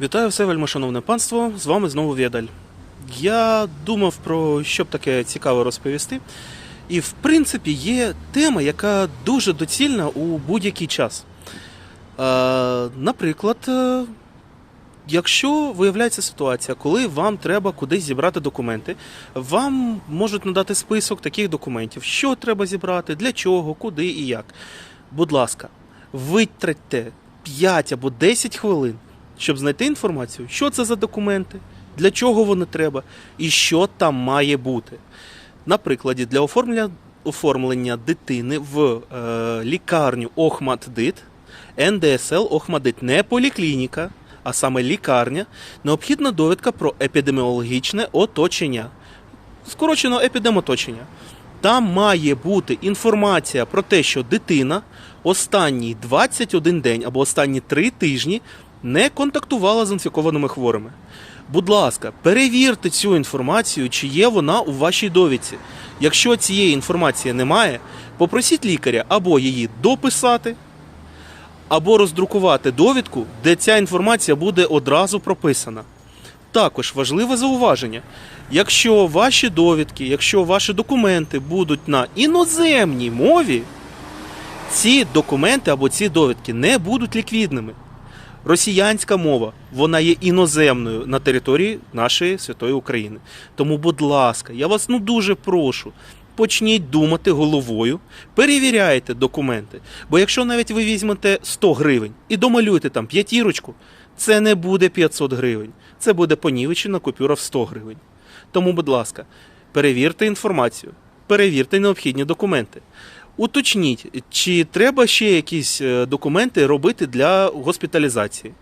Вітаю все, вельмишановне панство. З вами знову Відаль. Я думав про що б таке цікаве розповісти. І в принципі є тема, яка дуже доцільна у будь-який час. Наприклад, е, якщо виявляється ситуація, коли вам треба кудись зібрати документи, вам можуть надати список таких документів, що треба зібрати, для чого, куди і як. Будь ласка, витратьте 5 або 10 хвилин, щоб знайти інформацію, що це за документи, для чого вони треба і що там має бути. На прикладі, для оформлення, оформлення дитини в е, лікарню Охматдит, НДСЛ Охмадит, не поліклініка, а саме лікарня, необхідна довідка про епідеміологічне оточення. Скорочено епідемоточення. Там має бути інформація про те, що дитина останній 21 день або останні 3 тижні не контактувала з інфікованими хворими. Будь ласка, перевірте цю інформацію, чи є вона у вашій довідці. Якщо цієї інформації немає, попросіть лікаря або її дописати, або роздрукувати довідку, де ця інформація буде одразу прописана. Також важливе зауваження. Якщо ваші довідки, якщо ваші документи будуть на іноземній мові, ці документи або ці довідки не будуть ліквідними. Росіянська мова, вона є іноземною на території нашої святої України. Тому, будь ласка, я вас ну дуже прошу. Почніть думати головою, перевіряйте документи. Бо якщо навіть ви візьмете 100 гривень і домалюєте там п'ятірочку, це не буде 500 гривень. Це буде понівечена купюра в 100 гривень. Тому, будь ласка, перевірте інформацію, перевірте необхідні документи. Уточніть, чи треба ще якісь е, документи робити для госпіталізації.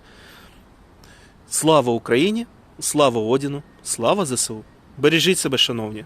Слава Україні! Слава Одіну! Слава ЗСУ! Бережіть себе, шановні!